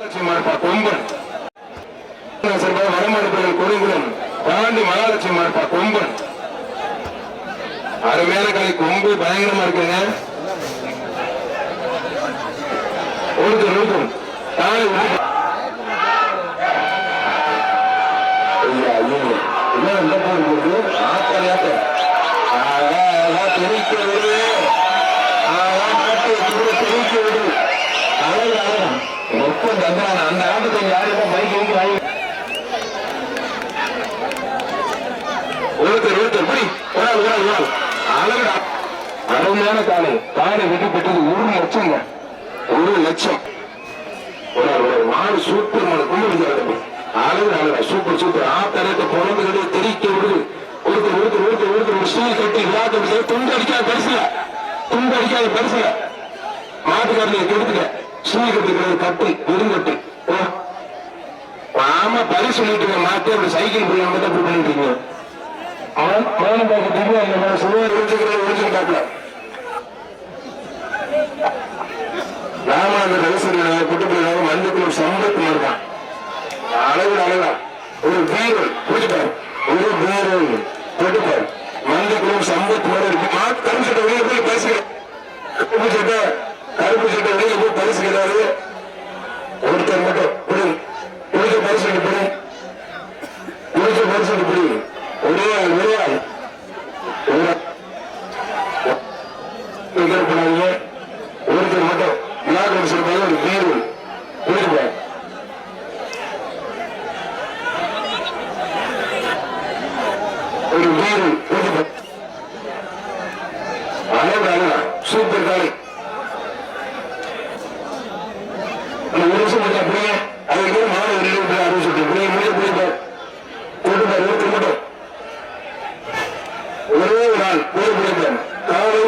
மகாலட்சுமி கொடுங்குளம் தாண்டி மகாலட்சுமி மார்பா கொம்பன். அருமையான கலை கொம்பு பயங்கரமா இருக்குங்க. ஒழுக்கம் ஒழுக்கம் தாழை என்ன இந்த போர் போகுது? ஒப்பம் தந்தான, அந்த ஆட்டத்தை யாருமே பைக் வாங்கி. ஒருத்தர் ஒருத்தர் புடி ஒரு ஆள், ஒரு ஆள், ஒரு ஆள். அழகுடா. அருமையான காலை. காலை வெட்டி பெற்றது ஒரு லட்சம் ஒரு லட்சம். ஒரு ஒரு மாடு சூப்பர் மாடு. கும்பிடுது அழகு அழகா சூப்பர் சூப்பர். ஆத்தரத்தை பிறந்து கிடையாது தெரிக்க விடுது. ஒருத்தர் ஒருத்தர் ஒருத்தர் ஒருத்தர். ஒரு ஸ்டீல் கட்டி விளையாட்டு துண்டு அடிக்காத பரிசுல துண்டு அடிக்காத பரிசுல மாட்டுக்காரனை கெடுத்துக்க. ஸ்டீல் கட்டி கிடையாது கட்டு ஆமா பரிசு சொல்லிட்டு மாத்தி அப்படி சைக்கிள் போய் நம்ம தான் இப்படி பண்ணிட்டு இருக்கீங்க. அவன் மௌனம் பார்க்க திவ்யா இந்த மாதிரி சுவர் ஒழிச்சுக்கிறத ஒழிச்சுக்கிட்டாப்ல ராமானந்த ரகசிய குட்டுப்பிள்ளையாக மஞ்சக்குள்ள சம்பத்து இருக்கான் அழகு. அளவா ஒரு வீரன் புரிஞ்சுப்பாரு? ஒரு வீரன். போட்டுப்பாரு மஞ்சக்குள்ள சம்பத்து மாதிரி இருக்கு. மா கருப்பு சட்டை வெளியே போய் பரிசு tezgileri அந்த ஒரு வருஷம் மட்டும் மாலை ஒரு இருபது அறுபது முடிய மட்டும் ஒரே ஒரு ஆள் போய் முடிப்பார் காலை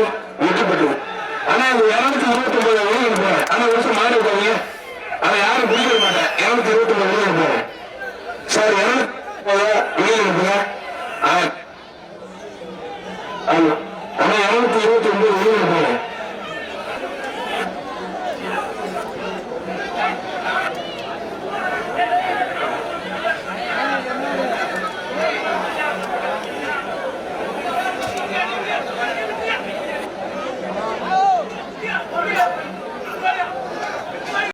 ஆனா அந்த இருநூத்தி இருபத்தி ஒன்பது வெளியே போறேன் ஆனா ஒரு வருஷம் மாறி இருக்காங்க. ஆனா யாரும் பிடிக்க மாட்டேன் இருநூத்தி இருபத்தி ஒன்பது வெளியே போறேன் சார் இருநூத்தி வெளியே போங்க ஆ. ஆமா.